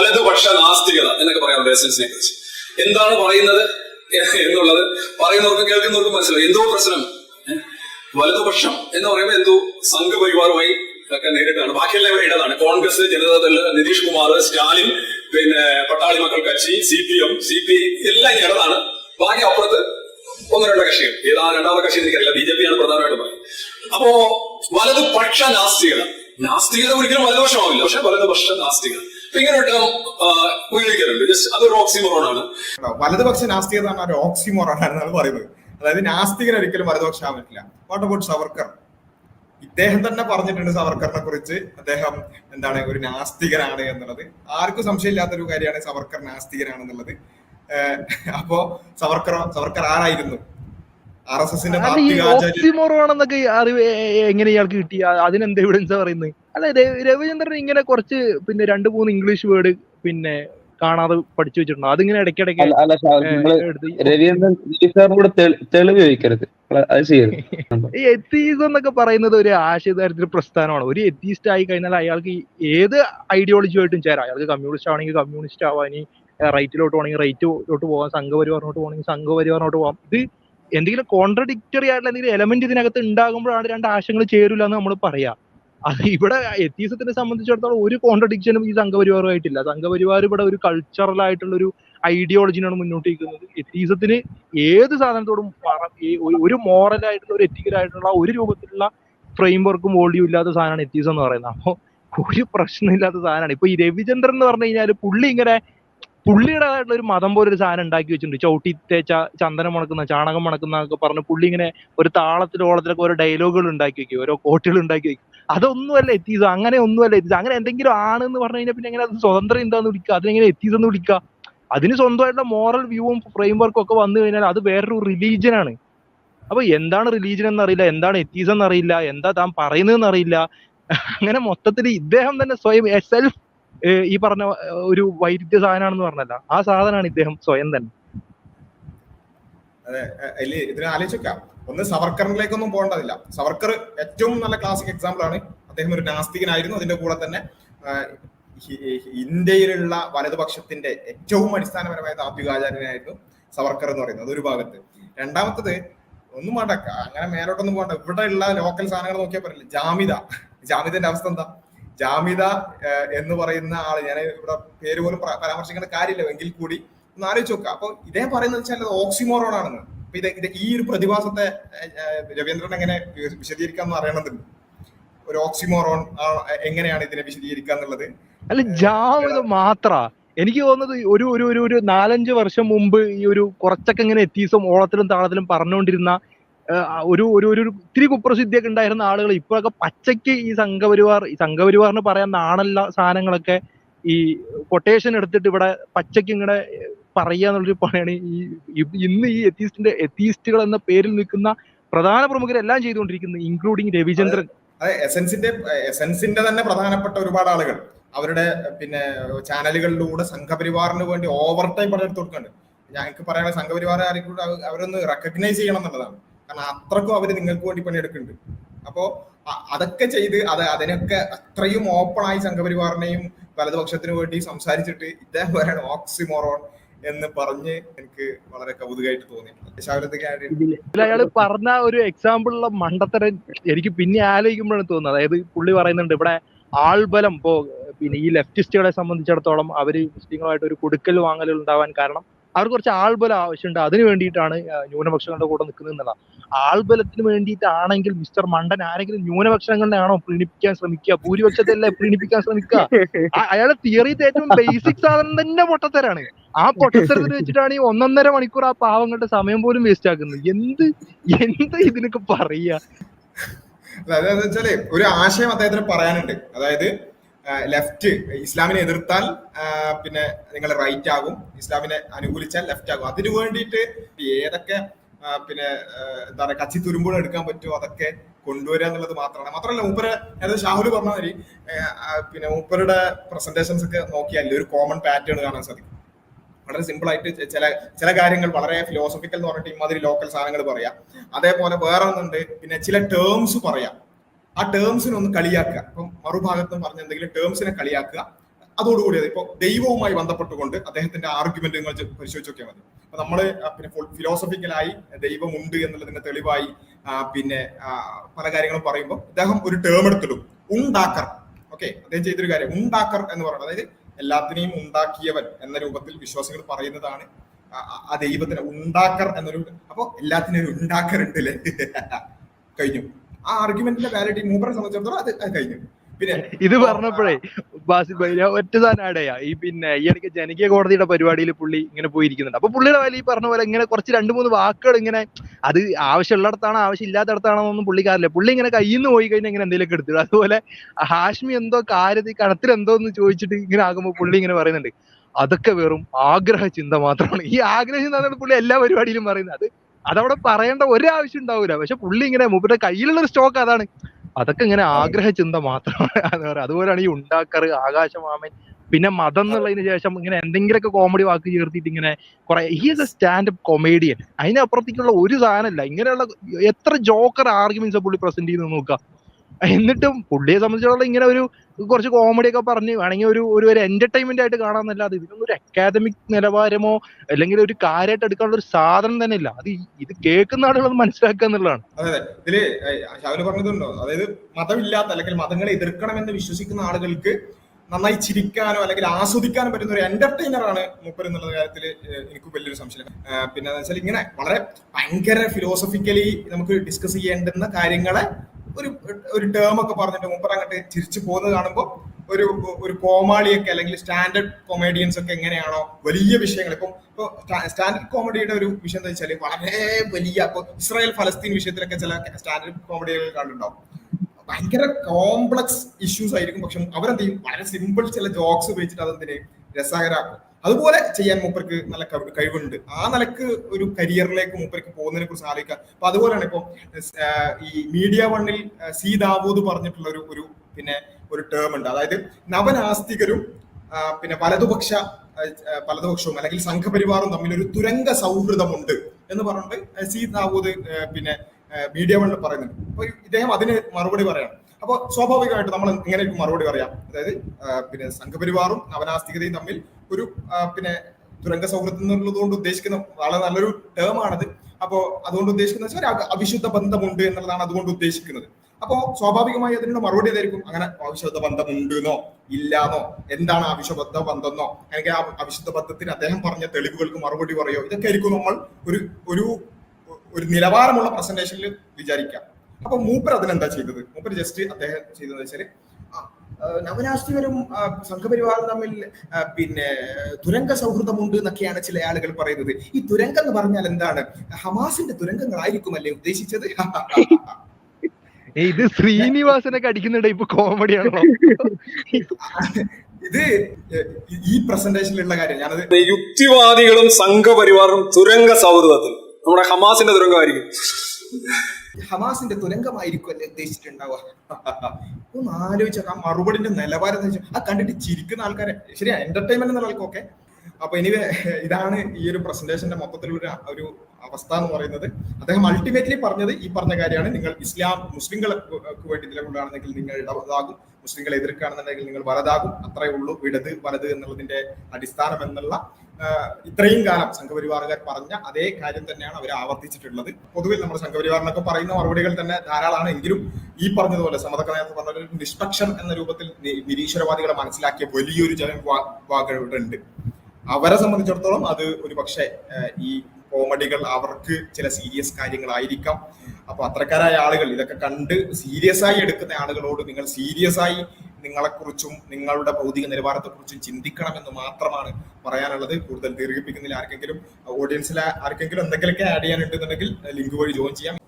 വലതുപക്ഷ നാസ്തികത എന്നൊക്കെ പറയാം ബേസൻസിനെ കുറിച്ച്. എന്താണ് പറയുന്നത് എന്നുള്ളത് പറയുന്നവർക്കും കേൾക്കുന്നവർക്കും മനസ്സിലാവും. എന്തോ പ്രശ്നം. വലതുപക്ഷം എന്ന് പറയുമ്പോൾ എന്തോ സംഘപരിവാറുമായി ഒക്കെ നേരിട്ടാണ്. ബാക്കിയെല്ലാം ഇവിടെ ഇടതാണ്. കോൺഗ്രസ് ജനതാദൾ നിതീഷ് കുമാർ സ്റ്റാലിൻ പിന്നെ Pattali Makkal Katchi C P M C P എല്ലാം ഇടതാണ്. ബാക്കി അപ്പുറത്ത് ഒന്ന് രണ്ട് കക്ഷികൾ. ഏതാ രണ്ടാമത്തെ കക്ഷി എനിക്കറിയില്ല. ബി ജെ പി ആണ് പ്രധാനമായിട്ട് പറയുന്നത്. അപ്പോ വലതുപക്ഷ നാസ്തികത. നാസ്തികത ഒരിക്കലും വലതുപക്ഷമാവില്ല. പക്ഷെ വലതുപക്ഷ നാസ്തികത. ഉപയോഗിക്കാറുണ്ട് ജസ്റ്റ് അതൊരു ഓക്സിമോറോൺ. വലതുപക്ഷ നാസ്തികത എന്ന് പറഞ്ഞാൽ ഒരു ഓക്സിമോറാണ് എന്നാണ് പറയുന്നത്. അതായത് നാസ്തികൻ ഒരിക്കലും വലതുപക്ഷമാകാൻ പറ്റില്ല. വാട്ട് അബൌട്ട് സവർക്കർ ഇദ്ദേഹം തന്നെ പറഞ്ഞിട്ടുണ്ട് സവർക്കറിനെ കുറിച്ച്. അദ്ദേഹം എന്താണ് ഒരു നാസ്തികനാണ് എന്നുള്ളത്. ആർക്കും സംശയമില്ലാത്തൊരു കാര്യമാണ് സവർക്കർ നാസ്തികനാണെന്നുള്ളത്. ഏഹ് അപ്പോ സവർക്കർ സവർക്കർ ആരായിരുന്നു? ആർ എസ് എസിന്റെ അറിവ് എങ്ങനെ ഇയാൾക്ക് കിട്ടി? അതിനെന്താ അതിനെന്ത് എവിഡൻസ് പറയുന്നത്? അല്ല രവിചന്ദ്രൻ ഇങ്ങനെ കുറച്ച് പിന്നെ രണ്ട് മൂന്ന് ഇംഗ്ലീഷ് വേർഡ് പിന്നെ കാണാതെ പഠിച്ചു വെച്ചിട്ടുണ്ടോ? അതിങ്ങനെ ഇടയ്ക്കിടയ്ക്ക് രവീന്ദ്രൻ കൂടെ തെളിവ് ചോദിക്കരുത്. അത് ചെയ്യരുത്. ഈ എത്തീസം എന്നൊക്കെ പറയുന്നത് ഒരു ആശയതരത്തിൽ പ്രസ്ഥാനമാണ്. ഒരു എത്തീസ്റ്റ് ആയി കഴിഞ്ഞാൽ അയാൾക്ക് ഏത് ഐഡിയോളജിയായിട്ടും ചേരാം. അയാൾക്ക് കമ്മ്യൂണിസ്റ്റ് ആണെങ്കിൽ കമ്മ്യൂണിസ്റ്റ് ആവാൻ റൈറ്റിലോട്ട് പോകണമെങ്കിൽ റൈറ്റിലോട്ട് പോകാം. സംഘപരിവാറിനോട്ട് പോകണമെങ്കിൽ സംഘപരിവാറിനോട്ട് പോകാം. ഇത് എന്തെങ്കിലും കോൺട്രഡിക്ടറി ആയിട്ടുള്ള എന്തെങ്കിലും എലമെന്റ് ഇതിനകത്ത് ഉണ്ടാകുമ്പോഴാണ് രണ്ട് ആശയങ്ങൾ ചേരില്ല എന്ന് നമ്മൾ പറയാ. ഇവിടെ എത്തീസത്തിനെ സംബന്ധിച്ചിടത്തോളം ഒരു കോൺട്രഡിക്ഷനും ഈ സംഘപരിവാറുമായിട്ടില്ല. സംഘപരിവാർ ഇവിടെ ഒരു കൾച്ചറൽ ആയിട്ടുള്ള ഒരു ഐഡിയോളജിനാണ് മുന്നോട്ട് നിൽക്കുന്നത് എത്തീസത്തിന് ഏത് സാധനത്തോടും ഒരു മോറൽ ആയിട്ടുള്ള ഒരു എത്തിക്കൽ ആയിട്ടുള്ള ഒരു രൂപത്തിലുള്ള ഫ്രെയിം വർക്കും വോളിയും ഇല്ലാത്ത സാധനമാണ് എത്തീസം എന്ന് പറയുന്നത്. അപ്പോൾ ഒരു പ്രശ്നമില്ലാത്ത സാധനമാണ്. ഇപ്പൊ ഈ രവിചന്ദ്രൻ എന്ന് പറഞ്ഞു കഴിഞ്ഞാൽ പുള്ളി ഇങ്ങനെ പുള്ളിയുടേതായിട്ടുള്ള ഒരു മതം പോലെ ഒരു സാധനം ഉണ്ടാക്കി വെച്ചിട്ടുണ്ട്. ചവിട്ടി തേച്ച ചന്ദനം മണക്കുന്ന ചാണകം മണക്കുന്ന ഒക്കെ പറഞ്ഞ് പുള്ളി ഇങ്ങനെ ഒരു താളത്തിലോളത്തിലൊക്കെ ഓരോ ഡയലോഗുകൾ ഉണ്ടാക്കി വെക്കും. ഓരോ കോട്ടുകൾ ഉണ്ടാക്കി വെക്കും. അതൊന്നുമല്ല എത്തീസം അങ്ങനെ ഒന്നുമല്ല എത്തീസം അങ്ങനെ എന്തെങ്കിലും ആണ് എന്ന് പറഞ്ഞു കഴിഞ്ഞാൽ പിന്നെ എങ്ങനെ അത് സ്വതന്ത്രം എന്താന്ന് വിളിക്കുക അതിനെങ്ങനെ എത്തീസം എന്ന് വിളിക്കുക അതിന് സ്വന്തമായിട്ടുള്ള മോറൽ വ്യൂവും ഫ്രെയിം വർക്കും ഒക്കെ വന്നു കഴിഞ്ഞാൽ അത് വേറൊരു റിലീജിയൻ ആണ്. അപ്പൊ എന്താണ് റിലീജിയൻ എന്നറിയില്ല എന്താണ് എത്തീസം എന്നറിയില്ല എന്താ താൻ പറയുന്നതെന്ന് അറിയില്ല അങ്ങനെ മൊത്തത്തിൽ ഇദ്ദേഹം തന്നെ സ്വയം സെൽഫ് ഈ പറഞ്ഞ ഒരു വൈരുദ്ധ്യ സാധനമാണെന്ന് പറഞ്ഞല്ല. ആ സാധനമാണ് ഇദ്ദേഹം സ്വയം തന്നെ. അതെ ഇതിനെ ആലോചിക്കാം. ഒന്ന് സവർക്കറിലേക്കൊന്നും പോകേണ്ടതില്ല. സവർക്കർ ഏറ്റവും നല്ല ക്ലാസിക് എക്സാമ്പിൾ ആണ്. അദ്ദേഹം ഒരു നാസ്തികനായിരുന്നു. അതിന്റെ കൂടെ തന്നെ ഇന്ത്യയിലുള്ള വലതുപക്ഷത്തിന്റെ ഏറ്റവും അടിസ്ഥാനപരമായ താത്വികാചാര്യനായിരുന്നു സവർക്കർ എന്ന് പറയുന്നത് അതൊരു ഭാഗത്ത്. രണ്ടാമത്തത് ഒന്നും വേണ്ട അങ്ങനെ മേലോട്ടൊന്നും പോകണ്ട. ഇവിടെ ഉള്ള ലോക്കൽ സാധനങ്ങൾ നോക്കിയാൽ പറയില്ല ജാമിത. ജാമിതന്റെ അവസ്ഥ എന്താ? ജാമിത എന്ന് പറയുന്ന ആൾ ഞാൻ ഇവിടെ പേര് പോലും പരാമർശിക്കേണ്ട കാര്യമില്ല. എങ്കിൽ കൂടി ഒന്ന് ആലോചിച്ച് നോക്കുക അപ്പൊ ഇതേ പറയുന്നത് വെച്ചാൽ ഓക്സിമോറോൺ ആണെന്ന്. ഇത് ഇത് ഈ ഒരു പ്രതിഭാസത്തെ രവീന്ദ്രൻ എങ്ങനെ വിശദീകരിക്കാന്ന് അറിയണമെന്നുണ്ട് ഒരു ഓക്സിമോറോൺ എങ്ങനെയാണ് ഇതിനെ വിശദീകരിക്കുക എന്നുള്ളത്. അല്ല ജാവത് മാത്ര. എനിക്ക് തോന്നുന്നത് ഒരു ഒരു ഒരു ഒരു നാലഞ്ച് വർഷം മുമ്പ് ഈ ഒരു കുറച്ചൊക്കെ ഇങ്ങനെ എത്തീസും ഓളത്തിലും താളത്തിലും പറഞ്ഞുകൊണ്ടിരുന്ന ഒരു ഒരു ഒരു ഇത്തിരി കുപ്രസിദ്ധിയൊക്കെ ഉണ്ടായിരുന്ന ആളുകൾ ഇപ്പോഴൊക്കെ പച്ചയ്ക്ക് ഈ സംഘപരിവാർ ഈ സംഘപരിവാറിന് പറയാൻ നാണല്ല സാധനങ്ങളൊക്കെ ഈ കൊട്ടേഷൻ എടുത്തിട്ട് ഇവിടെ പച്ചയ്ക്ക് ഇങ്ങനെ പറയുക എന്നുള്ളൊരു പണിയാണ് ഈ ഇന്ന് ഈ എത്തീസ്റ്റിന്റെ എത്തീസ്റ്റുകൾ എന്ന പേരിൽ നിൽക്കുന്ന പ്രധാന പ്രമുഖരെല്ലാം ചെയ്തുകൊണ്ടിരിക്കുന്നത് ഇൻക്ലൂഡിങ് രവിചന്ദ്രൻ. അതെ എസൻസിന്റെ തന്നെ പ്രധാനപ്പെട്ട ഒരുപാട് ആളുകൾ. അവരുടെ പിന്നെ ചാനലുകളിലൂടെ സംഘപരിവാറിന് വേണ്ടി ഓവർ ടൈം പണിയെടുത്ത് കൊടുക്കുന്നുണ്ട് ഞങ്ങൾക്ക് പറയാനുള്ള സംഘപരിവാർ ആരെങ്കിലും അവ- അവരൊന്ന് റെക്കഗ്നൈസ് ചെയ്യണം എന്നുള്ളതാണ്. കാരണം അത്രക്കും അവർ നിങ്ങൾക്ക് വേണ്ടി പണിയെടുക്കുന്നുണ്ട്. അപ്പോ അതൊക്കെ ചെയ്ത് അത് അതിനൊക്കെ അത്രയും ഓപ്പൺ ആയി സംഘപരിവാറിനെയും വലതുപക്ഷത്തിന് വേണ്ടി സംസാരിച്ചിട്ട് ഇദ്ദേഹം പറയണം ഓക്സിമോറോൺ എന്ന് പറഞ്ഞ് എനിക്ക് വളരെ കൗതുകമായിട്ട് തോന്നി ശാവലത്തേക്ക് ആര് അയാൾ പറഞ്ഞ ഒരു എക്സാമ്പിൾ ഉള്ള മണ്ടത്തരം എനിക്ക് പിന്നെ ആലോചിക്കുമ്പോഴാണ് തോന്നുന്നത്. അതായത് പുള്ളി പറയുന്നുണ്ട് ഇവിടെ ആൾബലം ഇപ്പോ പിന്നെ ഈ ലെഫ്റ്റിസ്റ്റുകളെ സംബന്ധിച്ചിടത്തോളം അവർ മുസ്ലിങ്ങളുമായിട്ട് ഒരു കൊടുക്കൽ വാങ്ങലുകൾ ഉണ്ടാവാൻ കാരണം അവർക്ക് കുറച്ച് ആൾബലം ആവശ്യമുണ്ട്. അതിന് വേണ്ടിയിട്ടാണ് ന്യൂനപക്ഷങ്ങളുടെ കൂടെ നിൽക്കുന്നത് എന്നുള്ള ആൾബലത്തിന് വേണ്ടിയിട്ടാണെങ്കിൽ മിസ്റ്റർ മണ്ടൻ ആരെങ്കിലും ന്യൂനപക്ഷങ്ങളെ ആണോ പ്രീണിപ്പിക്കാൻ ശ്രമിക്കുക? ഭൂരിപക്ഷത്തെ പ്രീണിപ്പിക്കാൻ ശ്രമിക്കുക? അയാളെ തിയറി ഏറ്റവും ബേസിക് സാധനം തന്നെ പൊട്ടത്തരാണ്. ആ പൊട്ടത്തരത്തിൽ വെച്ചിട്ടാണ് ഈ ഒന്നൊന്നര മണിക്കൂർ ആ പാവങ്ങളുടെ സമയം പോലും വേസ്റ്റ് ആക്കുന്നത്. എന്ത് എന്ത് ഇതിനൊക്കെ പറയാ അതായത് വെച്ചാൽ ഒരു ആശയം അദ്ദേഹത്തിന് പറയാനുണ്ട്. അതായത് ലെഫ്റ്റ് ഇസ്ലാമിനെ എതിർത്താൽ പിന്നെ നിങ്ങൾ റൈറ്റ് ആകും. ഇസ്ലാമിനെ അനുകൂലിച്ചാൽ ലെഫ്റ്റ് ആകും. അതിനു വേണ്ടിയിട്ട് ഏതൊക്കെ പിന്നെ എന്താ പറയുക കച്ചി തുരുമ്പോൾ എടുക്കാൻ പറ്റുമോ അതൊക്കെ കൊണ്ടുവരിക എന്നുള്ളത് മാത്രമാണ്. മാത്രമല്ല മൂപ്പര് അതായത് ഷാഹുൽ പറഞ്ഞ മാതിരി പിന്നെ മൂപ്പരുടെ പ്രസന്റേഷൻസ് ഒക്കെ നോക്കിയാൽ ഒരു കോമൺ പാറ്റേൺ കാണാൻ സാധിക്കും. വളരെ സിമ്പിൾ ആയിട്ട് ചില ചില കാര്യങ്ങൾ വളരെ ഫിലോസഫിക്കൽ എന്ന് പറഞ്ഞിട്ട് ഇമാതിരി ലോക്കൽ സാധനങ്ങൾ പറയാം. അതേപോലെ വേറെ ഒന്നുണ്ട് പിന്നെ ചില ടേംസ് പറയാം. ആ ടേംസിനെ ഒന്ന് കളിയാക്കുക. ഇപ്പം മറുഭാഗത്ത് പറഞ്ഞ എന്തെങ്കിലും ടേംസിനെ കളിയാക്കുക. അതോടുകൂടി ഇപ്പൊ ദൈവവുമായി ബന്ധപ്പെട്ടുകൊണ്ട് അദ്ദേഹത്തിന്റെ ആർഗ്യുമെന്റ് നിങ്ങൾ പരിശോധിച്ചൊക്കെ മതി. അപ്പൊ നമ്മൾ ആ, പിന്നെ ഫിലോസഫിക്കലായി ദൈവമുണ്ട് എന്നുള്ളതിന്റെ തെളിവായി പിന്നെ പല കാര്യങ്ങളും പറയുമ്പോൾ അദ്ദേഹം ഒരു ടേം എടുത്തിടും ഉണ്ടാക്കർ. ഓക്കെ? അദ്ദേഹം ചെയ്തൊരു കാര്യം. ഉണ്ടാക്കർ എന്ന് പറയുന്നത് അതായത് എല്ലാത്തിനെയും ഉണ്ടാക്കിയവൻ എന്ന രൂപത്തിൽ വിശ്വാസികൾ പറയുന്നതാണ് ആ- ദൈവത്തിന് ഉണ്ടാക്കർ എന്നൊരു അപ്പൊ എല്ലാത്തിനും ഒരു ഉണ്ടാക്കർ ഉണ്ട് അല്ലേ കഴിഞ്ഞു. ആ ആർഗ്യുമെന്റിന്റെ വാലിഡിറ്റി മൂപ്പറെ സംബന്ധിച്ചിടത്തോളം അത് കഴിഞ്ഞു. പിന്നെ ഇത് പറഞ്ഞപ്പോഴേ ബാസിൽ ഒറ്റ സാധനയാ ഈ പിന്നെ ഈ ഇടയ്ക്ക് ജനകീയ കോടതിയുടെ പരിപാടിയിൽ പുള്ളി ഇങ്ങനെ പോയിരിക്കുന്നുണ്ട്. അപ്പൊ പുള്ളിയുടെ വാലി ഈ പറഞ്ഞ പോലെ ഇങ്ങനെ കുറച്ച് രണ്ട് മൂന്ന് വാക്കുകൾ ഇങ്ങനെ അത് ആവശ്യമുള്ളിടത്താണോ ആവശ്യമില്ലാത്തടത്താണോ എന്നൊന്നും പുള്ളിക്കാരില്ല പുള്ളി ഇങ്ങനെ കയ്യിൽ നിന്ന് പോയി കഴിഞ്ഞാൽ ഇങ്ങനെ എന്തെങ്കിലുമൊക്കെ എടുത്തിടും അതുപോലെ ഹാഷ്മി എന്തോ കാര്യത്തിൽ കണത്തിൽ എന്തോ എന്ന് ചോദിച്ചിട്ട് ഇങ്ങനെ ആകുമ്പോൾ പുള്ളി ഇങ്ങനെ പറയുന്നുണ്ട് അതൊക്കെ വെറും ആഗ്രഹ ചിന്ത മാത്രമാണ്. ഈ ആഗ്രഹ ചിന്ത പുള്ളി എല്ലാ പരിപാടിയിലും പറയുന്നത്. അത് അതവിടെ പറയേണ്ട ഒരാവശ്യം ഉണ്ടാവില്ല പക്ഷെ പുള്ളി ഇങ്ങനെ മൂപ്പരുടെ കയ്യിലുള്ള ഒരു സ്റ്റോക്ക് അതാണ്. അതൊക്കെ ഇങ്ങനെ ആഗ്രഹ ചിന്ത മാത്രമാണ്. അതുപോലെയാണ് ഈ ഉണ്ടാക്കർ ആകാശമാമൻ പിന്നെ മതം എന്നുള്ളതിന് ശേഷം ഇങ്ങനെ എന്തെങ്കിലുമൊക്കെ കോമഡി വാക്ക് ചേർത്തിട്ട് ഇങ്ങനെ കുറെ ഈ എ സ്റ്റാൻഡപ്പ് കൊമേഡിയൻ അതിനപ്പുറത്തേക്കുള്ള ഒരു സാധനമല്ല. ഇങ്ങനെയുള്ള എത്ര ജോക്കർ ആർഗ്യുമെന്റ്സ് പുള്ളി പ്രസന്റ് ചെയ്ത് നോക്കുക. എന്നിട്ടും പുള്ളിയെ സംബന്ധിച്ചിടത്തോളം ഇങ്ങനെ ഒരു കുറച്ച് കോമഡി ഒക്കെ പറഞ്ഞ് വേണമെങ്കിൽ ഒരു ഒരു എന്റർടൈൻമെന്റ് ആയിട്ട് കാണാമെന്നല്ലാതെ ഇതിനൊന്നും ഒരു അക്കാദമിക് നിലവാരമോ അല്ലെങ്കിൽ ഒരു കാര്യമായിട്ട് എടുക്കാനുള്ള ഒരു സാധനം തന്നെ ഇല്ല. അത് ഇത് കേൾക്കുന്ന ആളുകൾ മനസ്സിലാക്കുക എന്നുള്ളതാണ്. അതെ ഇതിൽ ഷാവിന് പറഞ്ഞതുണ്ടോ? അതായത് മതമില്ലാത്ത അല്ലെങ്കിൽ മതങ്ങളെ എതിർക്കണമെന്ന് വിശ്വസിക്കുന്ന ആളുകൾക്ക് നന്നായി ചിരിക്കാനോ അല്ലെങ്കിൽ ആസ്വദിക്കാനോ പറ്റുന്ന ഒരു എന്റർടൈനർ ആണ് മൂപ്പർ എന്നുള്ള കാര്യത്തിൽ എനിക്ക് വലിയൊരു സംശയം. പിന്നെ വെച്ചാൽ ഇങ്ങനെ വളരെ ഭയങ്കര ഫിലോസഫിക്കലി നമുക്ക് ഡിസ്കസ് ചെയ്യേണ്ടുന്ന കാര്യങ്ങളെ ഒരു ഒരു ടേം ഒക്കെ പറഞ്ഞിട്ട് മുമ്പ് അങ്ങോട്ട് ചിരിച്ചു പോകുന്നത് കാണുമ്പോൾ ഒരു ഒരു കോമാളിയൊക്കെ അല്ലെങ്കിൽ സ്റ്റാൻഡേർഡ് കൊമേഡിയൻസ് ഒക്കെ എങ്ങനെയാണോ വലിയ വിഷയങ്ങൾ. ഇപ്പം ഇപ്പൊ സ്റ്റാൻഡേർഡ് കോമഡിയുടെ ഒരു വിഷയം എന്താ വെച്ചാൽ വളരെ വലിയ ഇപ്പൊ ഇസ്രായേൽ ഫലസ്തീൻ വിഷയത്തിലൊക്കെ ചില സ്റ്റാൻഡേർഡ് കോമഡികൾ കണ്ടിട്ടുണ്ടാവും. ഭയങ്കര കോംപ്ലക്സ് ഇഷ്യൂസ് ആയിരിക്കും. പക്ഷെ അവരെന്ത് ചെയ്യും? വളരെ സിമ്പിൾ ചില ജോക്സ് ഉപയോഗിച്ചിട്ട് അതെന്തിനെ? രസകരാക്കും. അതുപോലെ ചെയ്യാൻ മൂപ്പർക്ക് നല്ല കഴിവുണ്ട്. ആ നിലയ്ക്ക് ഒരു കരിയറിലേക്ക് മൂപ്പർക്ക് പോകുന്നതിനെ കുറിച്ച് ആലോചിക്കുക. അപ്പൊ അതുപോലെയാണ് ഇപ്പൊ ഈ മീഡിയ വണ്ണിൽ സി ദാവൂദ് പറഞ്ഞിട്ടുള്ള ഒരു ഒരു പിന്നെ ഒരു ടേം ഉണ്ട്. അതായത് നവനാസ്തികരും പിന്നെ വലതുപക്ഷ വലതുപക്ഷവും അല്ലെങ്കിൽ സംഘപരിവാറും തമ്മിൽ ഒരു തുരങ്ക സൗഹൃദമുണ്ട് എന്ന് പറഞ്ഞിട്ട് സി ദാവൂദ് പിന്നെ മീഡിയ വണ്ണിൽ പറയുന്നുണ്ട്. അപ്പൊ ഇദ്ദേഹം അതിന് മറുപടി പറയണം. അപ്പോൾ സ്വാഭാവികമായിട്ട് നമ്മൾ എങ്ങനെ മറുപടി പറയാം? അതായത് പിന്നെ സംഘപരിവാറും നവനാസ്തികതയും തമ്മിൽ ഒരു പിന്നെ തുരങ്ക സൗഹൃദം എന്നുള്ളത് കൊണ്ട് ഉദ്ദേശിക്കുന്ന വളരെ നല്ലൊരു ടേം ആണത്. അപ്പോ അതുകൊണ്ട് ഉദ്ദേശിക്കുന്നത് വെച്ചാൽ അവിശുദ്ധ ബന്ധമുണ്ട് എന്നുള്ളതാണ് അതുകൊണ്ട് ഉദ്ദേശിക്കുന്നത്. അപ്പോ സ്വാഭാവികമായി അതിനുള്ള മറുപടി ഏതായിരിക്കും? അങ്ങനെ അവിശുദ്ധ ബന്ധമുണ്ട് എന്നോ ഇല്ലാന്നോ എന്താണ് അവിശുദ്ധ ബന്ധം എന്നോ അല്ലെങ്കിൽ ആ അവിശുദ്ധ ബന്ധത്തിന് അദ്ദേഹം പറഞ്ഞ തെളിവുകൾക്ക് മറുപടി പറയോ? ഇതൊക്കെ ആയിരിക്കും നമ്മൾ ഒരു ഒരു ഒരു നിലവാരമുള്ള പ്രസന്റേഷനിൽ വിചാരിക്കാം. അപ്പൊ മൂപ്പർ അതിനെന്താ ചെയ്തത്? മൂപ്പർ ജസ്റ്റ് അദ്ദേഹം ചെയ്തതെന്ന് ആ, നവനാസ്തികരും സംഘപരിവാറും തമ്മിൽ പിന്നെ തുരങ്ക സൗഹൃദമുണ്ട് എന്നൊക്കെയാണ് ചില ആളുകൾ പറയുന്നത്. ഈ തുരങ്കം എന്ന് പറഞ്ഞാൽ എന്താണ്? ഹമാസിന്റെ തുരങ്കങ്ങളായിരിക്കുമല്ലേ ഉദ്ദേശിച്ചത്? ഇത് ശ്രീനിവാസനൊക്കെ അടിക്കുന്നുണ്ട്. ഇപ്പൊ കോമഡിയാണോ ഇത് ഈ പ്രസന്റേഷനിലുള്ള കാര്യം. ഞാനത് യുക്തിവാദികളും സംഘപരിവാറും തുരങ്ക സൗഹൃദത്തിൽ. നമ്മുടെ ഹമാസിന്റെ തുരങ്കമായിരിക്കും ഹമാസിന്റെ തുരങ്കമായിരിക്കും അല്ലെ ഉദ്ദേശിച്ചിട്ടുണ്ടാവുക? ഒന്ന് ആലോചിച്ചാൽ ആ മറുപടിന്റെ നിലവാരം എന്ന് ആ കണ്ടിട്ട് ചിരിക്കുന്ന ആൾക്കാരെ ശരിയാ എന്റർടൈൻമെന്റ് എന്നുള്ള ആൾക്കൊക്കെ അപ്പൊ ഇനി ഇതാണ് ഈ ഒരു പ്രസന്റേഷന്റെ മൊത്തത്തിലുള്ള ഒരു അവസ്ഥ എന്ന് പറയുന്നത്. അദ്ദേഹം അൾട്ടിമേറ്റ്ലി പറഞ്ഞത് ഈ പറഞ്ഞ കാര്യമാണ്. നിങ്ങൾ ഇസ്ലാം മുസ്ലിംകൾക്ക് വേണ്ടി നിലകൊണ്ടാണെങ്കിൽ നിങ്ങൾ ഇടവതാകും മുസ്ലിങ്ങളെ എതിർക്കുകയാണെന്നുണ്ടെങ്കിൽ നിങ്ങൾ വലതാകും. അത്രേ ഉള്ളൂ. ഇടത് വലത് എന്നുള്ളതിന്റെ അടിസ്ഥാനം എന്നുള്ള ഇത്രയും കാലം സംഘപരിവാറുകാർ പറഞ്ഞ അതേ കാര്യം തന്നെയാണ് അവർ ആവർത്തിച്ചിട്ടുള്ളത്. പൊതുവിൽ നമ്മൾ സംഘപരിവാറിനൊക്കെ പറയുന്ന മറുപടികൾ തന്നെ ധാരാളമാണ്. എങ്കിലും ഈ പറഞ്ഞതുപോലെ സമതൊക്കെ നേരത്തെ പറഞ്ഞ ഒരു നിഷ്പക്ഷം എന്ന രൂപത്തിൽ നിരീശ്വരവാദികളെ മനസ്സിലാക്കിയ വലിയൊരു ജനം ജനവിഭാഗങ്ങളുണ്ട് അവരെ സംബന്ധിച്ചിടത്തോളം അത് ഒരു പക്ഷേ ഈ കോമഡികൾ അവർക്ക് ചില സീരിയസ് കാര്യങ്ങളായിരിക്കാം. അപ്പൊ അത്രക്കാരായ ആളുകൾ ഇതൊക്കെ കണ്ട് സീരിയസ് ആയി എടുക്കുന്ന ആളുകളോട് നിങ്ങൾ സീരിയസ് ആയി നിങ്ങളെക്കുറിച്ചും നിങ്ങളുടെ ഭൗതിക നിലവാരത്തെക്കുറിച്ചും ചിന്തിക്കണമെന്ന് മാത്രമാണ് പറയാനുള്ളത്. കൂടുതൽ ദീർഘിപ്പിക്കുന്നതിൽ ആർക്കെങ്കിലും ഓഡിയൻസിലെ ആർക്കെങ്കിലും എന്തെങ്കിലുമൊക്കെ ആഡ് ചെയ്യാനുണ്ടെന്നുണ്ടെങ്കിൽ ലിങ്ക് വഴി ജോയിൻ ചെയ്യാം.